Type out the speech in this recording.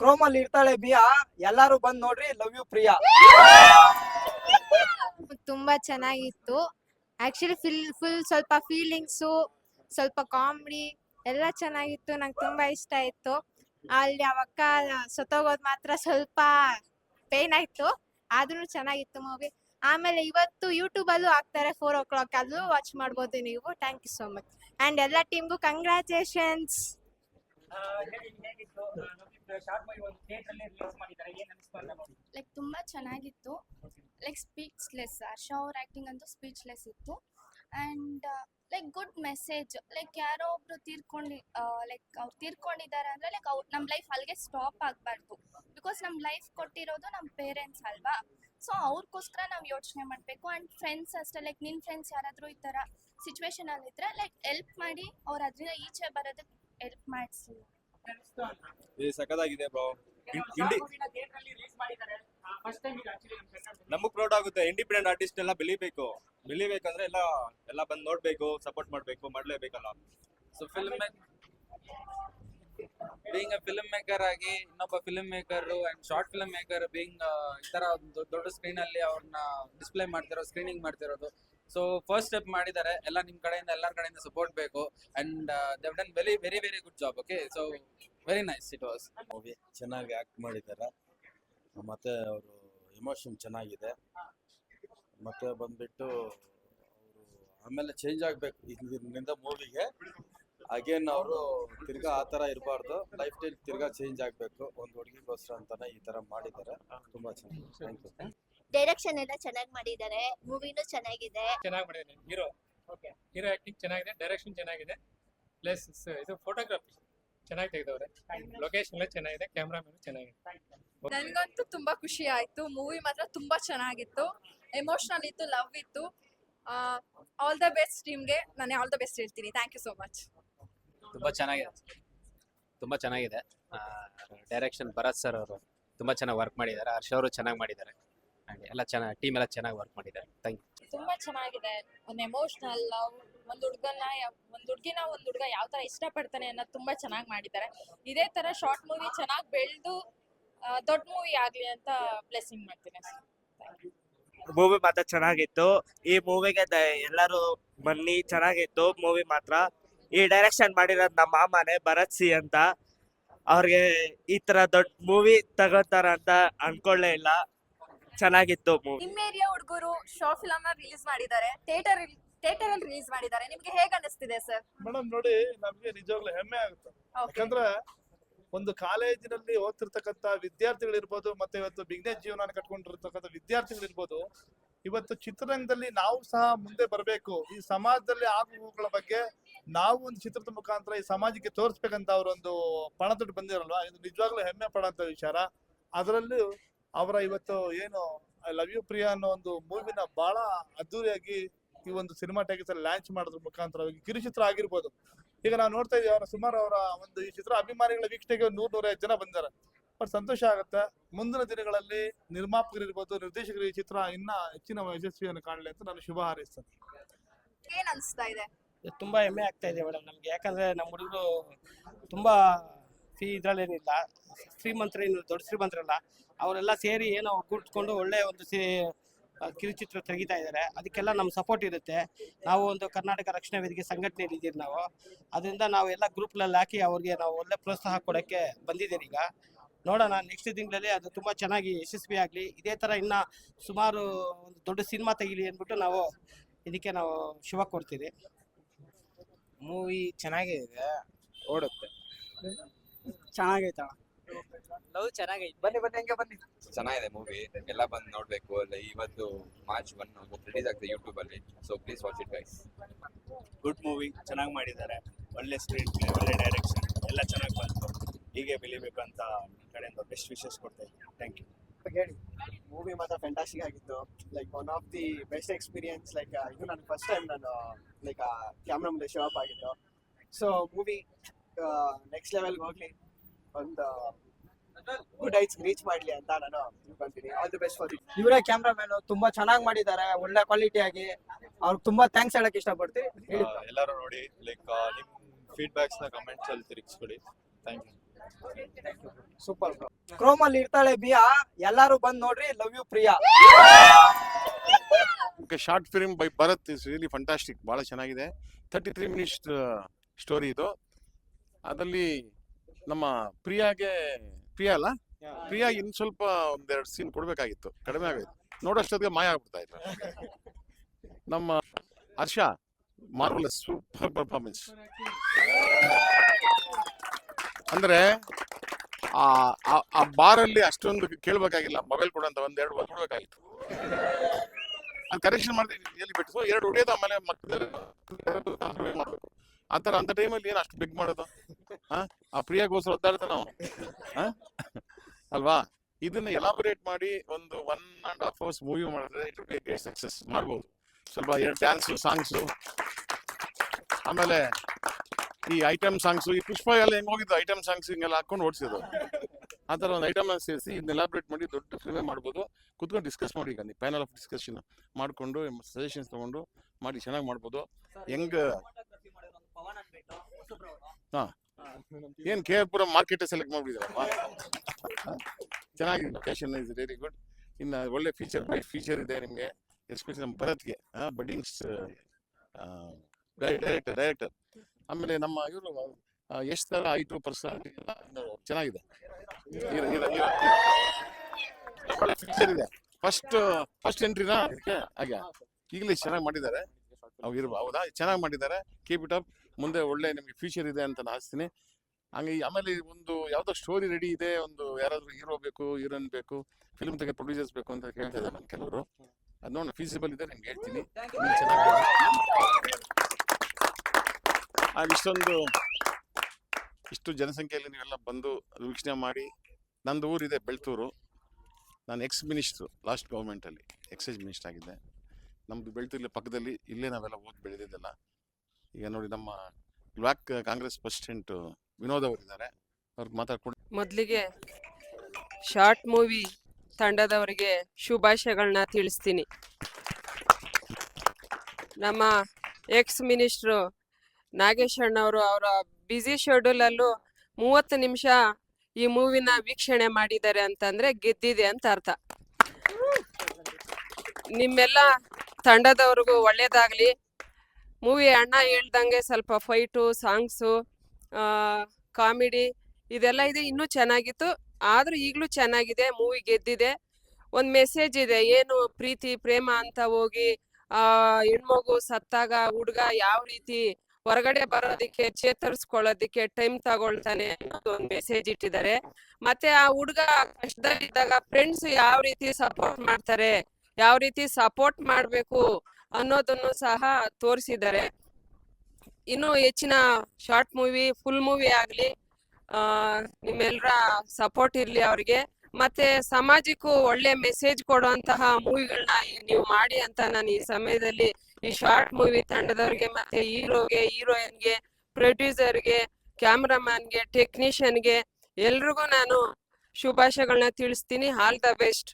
Chrome ಅಲ್ಲಿ ಇರ್ತಾಳೆ ಬಿಯಾ, ಎಲ್ಲಾರು ಬಂದ್ ನೋಡ್ರಿ ಲವ್ ಯು ಪ್ರಿಯಾ. ತುಂಬಾ ಚೆನ್ನಾಗಿತ್ತು. ಆಕ್ಚುಲಿ ಫಿಲ್ ಫುಲ್ ಸ್ವಲ್ಪ ಫೀಲಿಂಗ್ಸು ಸ್ವಲ್ಪ ಕಾಮಿಡಿ ಎಲ್ಲ ಚೆನ್ನಾಗಿತ್ತು, ನಂಗೆ ತುಂಬಾ ಇಷ್ಟ ಆಯ್ತು. ಅಲ್ಲಿ ಅವಕ್ಕ ಸತ್ತೋಗೋದ್ ಮಾತ್ರ ಸ್ವಲ್ಪ ಪೇನ್ ಆಯ್ತು. ಆದ್ರೂ ಚೆನ್ನಾಗಿತ್ತು ಮೂವಿ ಆಮೇಲೆ ಇವತ್ತು ಯೂಟ್ಯೂಬ್ ಅಲ್ಲೂ ಹಾಕ್ತಾರೆ ಫೋರ್ ಓ ಕ್ಲಾಕ್ ಅಲ್ಲೂ ವಾಚ್ ಮಾಡ್ಬೋದು ನೀವು. Thank you so much and ಎಲ್ಲ ಟೀಮ್ಗೂ ಕಂಗ್ರ್ಯಾಚುಲೇಷನ್ಸ್ ಲೈಕ್ ತುಂಬಾ ಚೆನ್ನಾಗಿತ್ತು. ಲೈಕ್ ಸ್ಪೀಚ್ಲೆಸ್ ಹರ್ಷ ಅವ್ರ ಆಕ್ಟಿಂಗ್ ಅಂತೂ ಸ್ಪೀಚ್ಲೆಸ್ ಇತ್ತು. And like good message like ಯಾರೋ ಒಬ್ರು ತೀರ್ಕೊಂಡು ಲೈಕ್ ಅವ್ರು ತೀರ್ಕೊಂಡಿದ್ದಾರೆ ಅಂದ್ರೆ ಲೈಕ್ ಅವ್ರು ನಮ್ಮ ಲೈಫ್ ಅಲ್ಲಿಗೆ ಸ್ಟಾಪ್ ಆಗಬಾರ್ದು. ಬಿಕಾಸ್ ನಮ್ಮ ಲೈಫ್ ಕೊಟ್ಟಿರೋದು ನಮ್ಮ ಪೇರೆಂಟ್ಸ್ ಅಲ್ವಾ? ಸೊ ಅವ್ರಿಗೋಸ್ಕರ ನಾವು ಯೋಚನೆ ಮಾಡಬೇಕು. ಆ್ಯಂಡ್ ಫ್ರೆಂಡ್ಸ್ ಅಷ್ಟೇ. ಲೈಕ್ ನಿನ್ನ ಫ್ರೆಂಡ್ಸ್ ಯಾರಾದರೂ ಈ ಥರ ಸಿಚುವೇಶನಲ್ಲಿ ಇದ್ದರೆ ಲೈಕ್ ಹೆಲ್ಪ್ ಮಾಡಿ ಅವ್ರು ಅದರಿಂದ ಈಚೆ ಬರೋದಕ್ಕೆ ಹೆಲ್ಪ್ ಮಾಡಿಸಿ. ಇದು ಸಖತ್ತಾಗಿದೆ ಬ್ರೋ ಇಂಡಿ ನಮಗ್ ಪ್ರೌಡ್ ಆಗುತ್ತೆ. ಇಂಡಿಪೆಂಡೆಂಟ್ ಆರ್ಟಿಸ್ಟ್ ಎಲ್ಲ ಬೆಳಿಬೇಕು. ಬೆಳಿಬೇಕಂದ್ರೆ ಎಲ್ಲ ಎಲ್ಲ ಬಂದ್ ನೋಡ್ಬೇಕು ಸಪೋರ್ಟ್ ಮಾಡ್ಬೇಕು ಮಾಡ್ಲೇಬೇಕಲ್ಲ. So film being a filmmaker ಆಗಿ ಇನ್ನೊಬ್ಬ filmmaker and short filmmaker being ಈ ತರ ಒಂದು ದೊಡ್ಡ ಸ್ಕ್ರೀನ್ ಅಲ್ಲಿ ಅವ್ರನ್ನ ಡಿಸ್ಪ್ಲೇ ಮಾಡ್ತಿರೋ ಸ್ಕ್ರೀನಿಂಗ್ ಮಾಡ್ತಿರೋದು ಸೊ ಫಸ್ಟ್ ಸ್ಟೆಪ್ ಮಾಡಿದ್ದಾರೆ. ಎಲ್ಲ ನಿಮ್ ಕಡೆಯಿಂದ, ಎಲ್ಲರ ಕಡೆಯಿಂದ ಸಪೋರ್ಟ್ ಬೇಕು. And Dev done very very very good job okay so very nice it was movie ಚೆನ್ನಾಗಿ ಆಕ್ಟ್ ಮಾಡಿದ್ದಾರೆ. ಮತ್ತೆ ಅವರು ಎಮೋಷನ್ ಚೆನ್ನಾಗಿದೆ. ಮತ್ತೆ ಬಂದ್ಬಿಟ್ಟು ಆಮೇಲೆ ಚೇಂಜ್ ಆಗ್ಬೇಕು ಇದರಿಂದ ಮೂವಿಗೆ ಅಗೇನ್ ಅವರು ತಿರ್ಗಾ ಆ ತರ ಇರಬಾರ್ದು. ಲೈಫ್ ಸ್ಟೈಲ್ ತಿರ್ಗಾ ಚೇಂಜ್ ಆಗಬೇಕು. ಒಂದು ಹುಡುಗಿಗೋಸ್ಕರ ಅಂತಾನೆ ಈ ತರ ಮಾಡಿದ್ದಾರೆ. ತುಂಬಾ ಚೆನ್ನಾಗಿ ಡೈರೆಕ್ಷನ್ ಎಲ್ಲ ಚೆನ್ನಾಗಿ ಮಾಡಿದ್ದಾರೆ ಮೂವಿನೂ ಚೆನ್ನಾಗಿದೆ. ಚೆನ್ನಾಗಿ ಮಾಡಿದ್ದಾನೆ ಹೀರೋ ಓಕೆ ಹೀರೋ ಆಕ್ಟಿಂಗ್ ಚೆನ್ನಾಗಿದೆ. ಡೈರೆಕ್ಷನ್ ಚೆನ್ನಾಗಿದೆ. ಪ್ಲಸ್ ಇದು ಫೋಟೋಗ್ರಫಿ ಚೆನ್ನಾಗಿ ತೆಗೆದವ್ರೆ. ಲೊಕೇಶನ್ ಎಲ್ಲ ಚೆನ್ನಾಗಿದೆ. ಕ್ಯಾಮ್ರಾಮನ್ ಚೆನ್ನಾಗಿದೆ. ನನಗಂತೂ ತುಂಬಾ ಖುಷಿ ಆಯ್ತು. ಮೂವಿ ಮಾತ್ರ ತುಂಬಾ ಚೆನ್ನಾಗಿತ್ತು. ಎಮೋಷನಲ್ ಇತ್ತು ಲವ್ ಇತ್ತು. ಆಲ್ ದ ಬೆಸ್ಟ್ ಟೀಮ್ಗೆ ನಾನು ಆಲ್ ದ ಬೆಸ್ಟ್ ಹೇಳ್ತೀನಿ. ಥ್ಯಾಂಕ್ ಯು ಸೋ ಮಚ್ ತುಂಬಾ ಚೆನ್ನಾಗಿದೆ. ತುಂಬಾ ಚೆನ್ನಾಗಿದೆ. ಡೈರೆಕ್ಷನ್ ಭರತ್ ಸರ್ ಅವರು ತುಂಬಾ ಚೆನ್ನಾಗಿ ವರ್ಕ್ ಮಾಡಿದ್ದಾರೆ. ಹರ್ಷ ಅವರು ಚೆನ್ನಾಗಿ ಮಾಡಿದ್ದಾರೆ. And ಎಲ್ಲ ಚೆನ್ನಾಗಿ ಟೀಮ್ ಎಲ್ಲ ಚೆನ್ನಾಗಿ ವರ್ಕ್ ಮಾಡಿದ್ದಾರೆ. ಥ್ಯಾಂಕ್ ಯು ತುಂಬಾ ಚೆನ್ನಾಗಿದೆ. ಒಂದು ಎಮೋಷನಲ್ ಲವ್ ಒಂದು ಹುಡುಗನ ಒಂದು ಹುಡುಗಿನ ಒಂದು ಹುಡುಗ ಯಾವ ತರ ಇಷ್ಟಪಡ್ತಾನೆ ಅನ್ನೋದು ತುಂಬಾ ಚೆನ್ನಾಗಿ ಮಾಡಿದ್ದಾರೆ. ಇದೇ ತರ ಶಾರ್ಟ್ ಮೂವಿ ಚೆನ್ನಾಗಿ ಬೆಳೆದು ದೊಡ್ಡ ಮೂವಿ ಆಗ್ಲಿ ಅಂತ ಬ್ಲೆಸ್ಸಿಂಗ್ ಮಾಡ್ತೀನಿ. ಅಷ್ಟೇ ಥ್ಯಾಂಕ್ ಯು ಮೂವಿ ಮಾತ್ರ ಚೆನ್ನಾಗಿತ್ತು. ಈ ಮೂವಿಗೆ ಎಲ್ಲರೂ ಬನ್ನಿ ಚೆನ್ನಾಗಿತ್ತು ಮೂವಿ ಮಾತ್ರ. ಈ ಡೈರೆಕ್ಷನ್ ಮಾಡಿರೋದು ನಮ್ಮ ಮಾಮನೆ ಭರತ್ ಸಿ ಅಂತ. ಅವ್ರಿಗೆ ಈ ತರ ದೊಡ್ಡ ಮೂವಿ ತಗೋತಾರ ಅಂತ ಅನ್ಕೊಳ್ಳೇ ಇಲ್ಲ. ಚೆನ್ನಾಗಿತ್ತು ಮೂವಿ. ನಿಮ್ಮ ಏರಿಯಾ ಹುಡುಗರು ಶಾರ್ಟ್ ಫಿಲಮ್ನ ರಿಲೀಸ್ ಮಾಡಿದ್ದಾರೆ. ಥಿಯೇಟರ್ ಥಿಯೇಟರ್ ಅಲ್ಲಿ ರಿಲೀಸ್ ಮಾಡಿದ್ದಾರೆ. ನಿಮ್ಗೆ ಹೇಗ ಅನಿಸ್ತಿದೆ ಸರ್ ಮೇಡಮ್ ನೋಡಿ ನಮ್ಗೆ ನಿಜವಾಗ್ಲೂ ಹೆಮ್ಮೆ ಆಗುತ್ತೆ. ಯಾಕಂದ್ರೆ ಒಂದು ಕಾಲೇಜಿನಲ್ಲಿ ಓದ್ತಿರ್ತಕ್ಕಂತ ವಿದ್ಯಾರ್ಥಿಗಳಿರ್ಬೋದು ಮತ್ತೆ ಇವತ್ತು ಬಿಗ್ನೆಸ್ ಜೀವನ ಕಟ್ಕೊಂಡಿರ್ತಕ್ಕಂಥ ವಿದ್ಯಾರ್ಥಿಗಳಿರ್ಬೋದು ಇವತ್ತು ಚಿತ್ರರಂಗದಲ್ಲಿ ನಾವು ಸಹ ಮುಂದೆ ಬರಬೇಕು. ಈ ಸಮಾಜದಲ್ಲಿ ಆಗುಗಳ ಬಗ್ಗೆ ನಾವು ಒಂದು ಚಿತ್ರದ ಮುಖಾಂತರ ಈ ಸಮಾಜಕ್ಕೆ ತೋರಿಸ್ಬೇಕಂತ ಅವರೊಂದು ಪಣತೊಟ್ಟು ಬಂದಿರಲ್ವಾ? ಇದು ನಿಜವಾಗ್ಲೂ ಹೆಮ್ಮೆ ಪಡೋಂಥ ವಿಚಾರ. ಅದರಲ್ಲೂ ಅವರ ಇವತ್ತು ಏನು ಐ ಲವ್ ಯು ಪ್ರಿಯಾ ಅನ್ನೋ ಒಂದು ಮೂವಿನ ಬಹಳ ಅದ್ದೂರಿಯಾಗಿ ಈ ಒಂದು ಸಿನಿಮಾ ಟ್ಯಾಗಿಸ್ ಅಲ್ಲಿ ಲಾಂಚ್ ಮಾಡೋದ್ರ ಮುಖಾಂತರವಾಗಿ ಕಿರುಚಿತ್ರ ಆಗಿರ್ಬೋದು. ಈಗ ನಾವು ನೋಡ್ತಾ ಇದೀವಿ ಅವರ ಸುಮಾರು ಅವರ ಒಂದು ಈ ಚಿತ್ರ ಅಭಿಮಾನಿಗಳ ವೀಕ್ಷಣೆಗೆ ನೂರ್ ನೂರೈದು ಜನ ಬಂದಿದ್ದಾರೆ. ಬಟ್ ಸಂತೋಷ ಆಗುತ್ತೆ ಮುಂದಿನ ದಿನಗಳಲ್ಲಿ ನಿರ್ಮಾಪಕರಿರ್ಬೋದು ನಿರ್ದೇಶಕರು ಈ ಚಿತ್ರ ಇನ್ನ ಹೆಚ್ಚಿನ ಯಶಸ್ವಿಯನ್ನು ಕಾಣಲಿ ಅಂತ ನಾನು ಶುಭ ಹಾರೈಸ್ತೇನೆ. ಏನ್ ಅನ್ಸ್ತಾ ಇದೆ? ತುಂಬಾ ಹೆಮ್ಮೆ ಆಗ್ತಾ ಇದೆ ಮೇಡಮ್ ನಮ್ಗೆ ಯಾಕಂದ್ರೆ ನಮ್ಮ ಹುಡುಗರು ತುಂಬಾ ಫೀ ಇದ್ರಲ್ಲೇನಿಲ್ಲ. ಶ್ರೀಮಂತರೇನು ದೊಡ್ಡ ಶ್ರೀಮಂತರಲ್ಲ ಅವರೆಲ್ಲ ಸೇರಿ ಏನೋ ಕೂತ್ಕೊಂಡು ಒಳ್ಳೆ ಒಂದು ಸೇ ಕಿರುಚಿತ್ರ ತೆಗಿತಾ ಇದ್ದಾರೆ. ಅದಕ್ಕೆಲ್ಲ ನಮ್ಮ ಸಪೋರ್ಟ್ ಇರುತ್ತೆ. ನಾವು ಒಂದು ಕರ್ನಾಟಕ ರಕ್ಷಣಾ ವೇದಿಕೆ ಸಂಘಟನೆಯಲ್ಲಿ ಇದ್ದೀವಿ ನಾವು. ಅದರಿಂದ ನಾವು ಎಲ್ಲ ಗ್ರೂಪ್ನಲ್ಲಿ ಹಾಕಿ ಅವ್ರಿಗೆ ನಾವು ಒಳ್ಳೆ ಪ್ರೋತ್ಸಾಹ ಕೊಡೋಕ್ಕೆ ಬಂದಿದ್ದೀರಿ ಈಗ. ನೋಡೋಣ ನೆಕ್ಸ್ಟ್ ತಿಂಗಳಲ್ಲಿ ಅದು ತುಂಬ ಚೆನ್ನಾಗಿ ಯಶಸ್ವಿ ಆಗಲಿ. ಇದೇ ಥರ ಇನ್ನು ಸುಮಾರು ಒಂದು ದೊಡ್ಡ ಸಿನಿಮಾ ತೆಗಿಲಿ ಅಂದ್ಬಿಟ್ಟು ನಾವು ಇದಕ್ಕೆ ನಾವು ಶುಭ ಕೊಡ್ತೀವಿ ಮೂವಿ ಚೆನ್ನಾಗಿದೆ ಓಡುತ್ತೆ. ಚೆನ್ನಾಗೈತ ಲವ್ ಚೆನ್ನಾಗೈತೆ. ಬನ್ನಿ ಬನ್ನಿ ಹಂಗೆ ಬನ್ನಿ. ಚೆನ್ನಾಗಿದೆ ಮೂವಿ ಎಲ್ಲ ಬಂದು ನೋಡ್ಬೇಕು. ಅಲ್ಲಿ ಇವತ್ತು ಮಾರ್ಚ್ ಒನ್ ರಿಲೀಸ್ ಆಗ್ತದೆ ಯೂಟ್ಯೂಬ್ ಅಲ್ಲಿ. So please watch it guys good movie ಚೆನ್ನಾಗಿ ಮಾಡಿದ್ದಾರೆ. ಒಳ್ಳೆ ಸ್ಕ್ರೀನ್ ಪ್ಲೇ ಒಳ್ಳೆ ಡೈರೆಕ್ಷನ್ ಎಲ್ಲ ಚೆನ್ನಾಗಿ ಬಂತು. ಹೀಗೆ ಬೆಳಿಬೇಕು ಅಂತ ಕಡೆಯಿಂದ ಬೆಸ್ಟ್ ವಿಶಸ್ ಕೊಡ್ತಾ ಇದ್ದೀನಿ. ಥ್ಯಾಂಕ್ ಯು ಹೇಳಿ. ಮೂವಿ ಮಾತ್ರ ಫ್ಯಾಂಟಾಸ್ಟಿಕ್ ಆಗಿತ್ತು. Like one of the best experience like ಇದು ನನ್ನ ಫಸ್ಟ್ ಟೈಮ್ ನಾನು ಲೈಕ್ ಕ್ಯಾಮ್ರಾ ಮುಂದೆ ಶೋ ಅಪ್ ಆಗಿದ್ದು. ಸೊ ಮೂವಿ ನೆಕ್ಸ್ಟ್ ಲೆವೆಲ್ಗೆ ಹೋಗ್ಲಿ. ಒಂದು ಗುಡ್ ಐಟ್ಸ್ ರೀಚ್ ಮಾಡ್ಲಿ ಅಂತ ನಾನು ತಿಳ್ಕೊಂತೀನಿ ಆಲ್ ದಿ ಬೆಸ್ಟ್ ಫಾರ್ ಇವರೇ ಕ್ಯಾಮ್ರಾಮನ್ ತುಂಬಾ ಚೆನ್ನಾಗಿ ಮಾಡಿದ್ದಾರೆ ಒಳ್ಳೆ ಕ್ವಾಲಿಟಿ ಆಗಿ. ಅವ್ರಿಗೆ ತುಂಬಾ ಥ್ಯಾಂಕ್ಸ್ ಹೇಳಕ್ ಇಷ್ಟಪಡ್ತೀನಿ. ಎಲ್ಲರೂ ನೋಡಿ ಲೈಕ್ ನಿಮ್ ಫೀಡ್ಬ್ಯಾಕ್ಸ್ನ ಕಮೆಂಟ್ಸ್ ಅಲ್ಲಿ ತಿರುಗಿಸ್ಕೊಡಿ ಥ್ಯಾಂಕ್ ಯು ಸೂಪರ್ ಕ್ರೋಮ್ ಅಲ್ಲಿ ಇರ್ತಾಳೆ ಬಿಯಾ ಎಲ್ಲಾರು ಬಂದ್ ನೋಡ್ರಿ love you Priya. Okay short film by Bharat is really fantastic ಬಹಳ ಚೆನ್ನಾಗಿದೆ. ತರ್ಟಿ ತ್ರೀ ಮಿನಿಟ್ಸ್ ಸ್ಟೋರಿ ಇದು. ಅದರಲ್ಲಿ ನಮ್ಮ ಪ್ರಿಯಾಗೆ ಪ್ರಿಯಾ ಅಲ್ಲ? ಪ್ರಿಯಾ ಇನ್ ಸ್ವಲ್ಪ ಒಂದೆರಡು ಸೀನ್ ಕೊಡ್ಬೇಕಾಗಿತ್ತು. ಕಡಿಮೆ ಆಗೋಯ್ತು. ನೋಡೋಷ್ಟೊತ್ತಿಗೆ ಮಾಯ ಆಗ್ಬಿಡ್ತಾ ನಮ್ಮ ಹರ್ಷ ಮಾರ್ವಲಸ್ ಸೂಪರ್ ಪರ್ಫಾರ್ಮೆನ್ಸ್. ಅಂದ್ರೆ ಆ, ಆ- ಅಲ್ಲಿ ಅಷ್ಟೊಂದು ಕೇಳ್ಬೇಕಾಗಿಲ್ಲ. ಮೊಬೈಲ್ ಕೊಡಂತ ಒಂದೆರಡು ಕೊಡ್ಬೇಕಾಗಿತ್ತು. ಅದು ಕರೆಕ್ಷನ್ ಮಾಡಿದ್ರೆ ಎಲ್ಲಿ ಬಿಟ್ಟು ಎರಡು ಹೊಡೆಯೋದು ಆಮೇಲೆ ಮಕ್ಕಳು ಮಾಡಬೇಕು ಆ ಥರ ಅಂಥ ಟೈಮಲ್ಲಿ ಏನು ಅಷ್ಟು ಬಿಗ್ ಮಾಡೋದು? ಆ ಪ್ರಿಯಾಗೋಸ್ಕರ ಒದ್ದಾಡ್ತಾನ ನಾವು ಹಾ? ಅಲ್ವಾ? ಇದನ್ನ ಎಲಾಬರೇಟ್ ಮಾಡಿ ಒಂದು one and half hours movie ಮಾಡಿದ್ರೆ ಸಕ್ಸಸ್ ಮಾಡ್ಬೋದು. ಸ್ವಲ್ಪ ಎರಡು ಡ್ಯಾನ್ಸು ಸಾಂಗ್ಸು ಆಮೇಲೆ ಈ ಐಟಮ್ ಸಾಂಗ್ಸು ಈ ಪುಷ್ಪ ಎಲ್ಲ ಹೆಂಗ್ ಹೋಗಿದ್ದು? ಐಟಮ್ ಸಾಂಗ್ಸ್ ಹಿಂಗೆಲ್ಲ ಹಾಕೊಂಡು ಓಡಿಸಿದ್ರು ಆ ಥರ ಒಂದು ಐಟಮ್ ಸೇರಿಸಿ ಇದನ್ನ ಎಲಾಬ್ರೇಟ್ ಮಾಡಿ ದೊಡ್ಡ ಫಿಲ್ಮ್ ಮಾಡ್ಬೋದು. ಕುತ್ಕೊಂಡು ಡಿಸ್ಕಸ್ ಮಾಡಿ ಈಗ ನೀವು ಪ್ಯಾನಲ್ ಆಫ್ ಡಿಸ್ಕಷನ್ ಮಾಡಿಕೊಂಡು ಸಜೆಷನ್ಸ್ ತೊಗೊಂಡು ಮಾಡಿ ಚೆನ್ನಾಗಿ ಮಾಡ್ಬೋದು. ಹೆಂಗೆ ಹಾ. ಏನ್ K R Pura market select ಮಾಡ್ಬಿಟ್ಟಿದಾರಪ್ಪ ಚೆನ್ನಾಗಿದೆ. ಲೊಕೇಶನ್ ಇಸ್ ವೆರಿ ಗುಡ್ ಇನ್ನು ಒಳ್ಳೆ ಫೀಚರ್ ಫೀಚರ್ ಇದೆ ನಿಮಗೆ. ಎಸ್ಪೆಷಲಿ ನಮ್ಮ ಭರತ್ಗೆ ಬಡ್ಡಿಂಗ್ಸ್ ಡೈರೆಕ್ಟರ್ ಡೈರೆಕ್ಟರ್ ಆಮೇಲೆ ನಮ್ಮ ಇವರು ಎಷ್ಟು ತರ ಐಟು ಪರ್ಸನಾಲಿಟಿ ಚೆನ್ನಾಗಿದೆ. ಫೀಚರ್ ಇದೆ. ಫಸ್ಟ್ ಫಸ್ಟ್ ಎಂಟ್ರಿನಾ ಇದಕ್ಕೆ ಹಾಗೆ. ಈಗಲೇ ಚೆನ್ನಾಗಿ ಮಾಡಿದ್ದಾರೆ. ಹೌದಾ? ಚೆನ್ನಾಗಿ ಮಾಡಿದ್ದಾರೆ. ಕೀಪ್ ಇಟ್ ಅಪ್ ಮುಂದೆ ಒಳ್ಳೆ ನಿಮಗೆ ಫ್ಯೂಚರ್ ಇದೆ ಅಂತ ನಾನು ಆಸ್ತೀನಿ ಹಂಗೆ ಆಮೇಲೆ ಒಂದು ಯಾವುದೋ ಸ್ಟೋರಿ ರೆಡಿ ಇದೆ ಒಂದು ಯಾರಾದರೂ ಹೀರೋ ಬೇಕು ಹೀರೋಯಿನ್ ಬೇಕು ಫಿಲ್ಮ್ ತೆಗೆ ಪ್ರೊಡ್ಯೂಸರ್ಸ್ ಬೇಕು ಅಂತ ಕೇಳ್ತಾ ಇದ್ದಾರೆ ನನ್ನ ಕೆಲವರು. ಅದು ನೋಡಿ ಫೀಸಿಬಲ್ ಇದೆ ನಿಮ್ಗೆ ಹೇಳ್ತೀನಿ. ಇಷ್ಟೊಂದು ಇಷ್ಟು ಜನಸಂಖ್ಯೆಯಲ್ಲಿ ನೀವೆಲ್ಲ ಬಂದು ವೀಕ್ಷಣೆ ಮಾಡಿ ನಂದು ಊರಿದೆ ಬೆಳ್ತೂರು. ನಾನು ಎಕ್ಸ್ ಮಿನಿಸ್ಟ್ರು ಲಾಸ್ಟ್ ಗೌರ್ಮೆಂಟಲ್ಲಿ ಎಕ್ಸೈಸ್ ಮಿನಿಸ್ಟರ್ ಆಗಿದ್ದೆ. ನಮ್ಮದು ಬೆಳ್ತೂರಲ್ಲಿ ಪಕ್ಕದಲ್ಲಿ ಇಲ್ಲೇ ನಾವೆಲ್ಲ ಓದಿ ಬೆಳೆದಿದ್ದೆಲ್ಲ. ಈಗ ನೋಡಿ ನಮ್ಮ ಬ್ಲಾಕ್ ಕಾಂಗ್ರೆಸ್ ಪ್ರೆಸಿಡೆಂಟ್ ವಿನೋದ್ ಅವರಿದ್ದಾರೆ ಅವ್ರಿಗೆ ಮಾತಾಡ್ಕೊಂಡು ಮೊದಲಿಗೆ ಶಾರ್ಟ್ ಮೂವಿ ತಂಡದವರಿಗೆ ಶುಭಾಶಯಗಳನ್ನ ತಿಳಿಸ್ತೀನಿ. ನಮ್ಮ ಎಕ್ಸ್ ಮಿನಿಸ್ಟ್ರು ನಾಗೇಶ್ ಅಣ್ಣವರು ಅವರ ಬ್ಯುಸಿ ಶೆಡ್ಯೂಲಲ್ಲೂ ಮೂವತ್ತು ನಿಮಿಷ ಈ ಮೂವಿನ ವೀಕ್ಷಣೆ ಮಾಡಿದ್ದಾರೆ ಅಂತಂದ್ರೆ ಗೆದ್ದಿದೆ ಅಂತ ಅರ್ಥ. ನಿಮ್ಮೆಲ್ಲ ತಂಡದವ್ರಿಗೂ ಒಳ್ಳೇದಾಗ್ಲಿ. ಮೂವಿ ಅಣ್ಣ ಹೇಳ್ದಂಗೆ ಸ್ವಲ್ಪ ಫೈಟು, ಸಾಂಗ್ಸು ಕಾಮಿಡಿ ಇದೆಲ್ಲ ಇದೆ, ಇನ್ನೂ ಚೆನ್ನಾಗಿತ್ತು. ಆದರೂ ಈಗಲೂ ಚೆನ್ನಾಗಿದೆ, ಮೂವಿ ಗೆದ್ದಿದೆ. ಒಂದು ಮೆಸೇಜ್ ಇದೆ, ಏನು ಪ್ರೀತಿ, ಪ್ರೇಮ ಅಂತ ಹೋಗಿ, ಆ, ಹೆಣ್ಮಗು ಸತ್ತಾಗ ಹುಡುಗ ಯಾವ ರೀತಿ ಹೊರಗಡೆ ಬರೋದಕ್ಕೆ ಚೇತರಿಸ್ಕೊಳ್ಳೋದಕ್ಕೆ ಟೈಮ್ ತಗೊಳ್ತಾನೆ ಅನ್ನೋದು ಒಂದು ಮೆಸೇಜ್ ಇಟ್ಟಿದ್ದಾರೆ. ಮತ್ತೆ ಆ ಹುಡುಗ ಕಷ್ಟದಲ್ಲಿದ್ದಾಗ ಫ್ರೆಂಡ್ಸ್ ಯಾವ ರೀತಿ ಸಪೋರ್ಟ್ ಮಾಡ್ತಾರೆ, ಯಾವ ರೀತಿ ಸಪೋರ್ಟ್ ಮಾಡಬೇಕು ಅನ್ನೋದನ್ನು ಸಹ ತೋರಿಸಿದ್ದಾರೆ. ಇನ್ನು ಹೆಚ್ಚಿನ ಶಾರ್ಟ್ ಮೂವಿ, ಫುಲ್ ಮೂವಿ ಆಗಲಿ ನಿಮ್ಮೆಲ್ಲರ ಸಪೋರ್ಟ್ ಇರಲಿ ಅವರಿಗೆ. ಮತ್ತೆ ಸಮಾಜಕ್ಕೂ ಒಳ್ಳೆ ಮೆಸೇಜ್ ಕೊಡುವಂತಹ ಮೂವಿಗಳನ್ನ ನೀವು ಮಾಡಿ ಅಂತ ನಾನು ಈ ಸಮಯದಲ್ಲಿ ಈ ಶಾರ್ಟ್ ಮೂವಿ ತಂಡದವ್ರಿಗೆ ಮತ್ತೆ ಹೀರೋಗೆ, ಹೀರೋಯಿನ್ಗೆ, ಪ್ರೊಡ್ಯೂಸರ್ಗೆ ಕ್ಯಾಮ್ರಾಮನ್ಗೆ ಟೆಕ್ನಿಷಿಯನ್ಗೆ ಎಲ್ರಿಗೂ ನಾನು ಶುಭಾಶಯಗಳನ್ನ ತಿಳಿಸ್ತೀನಿ. All the best.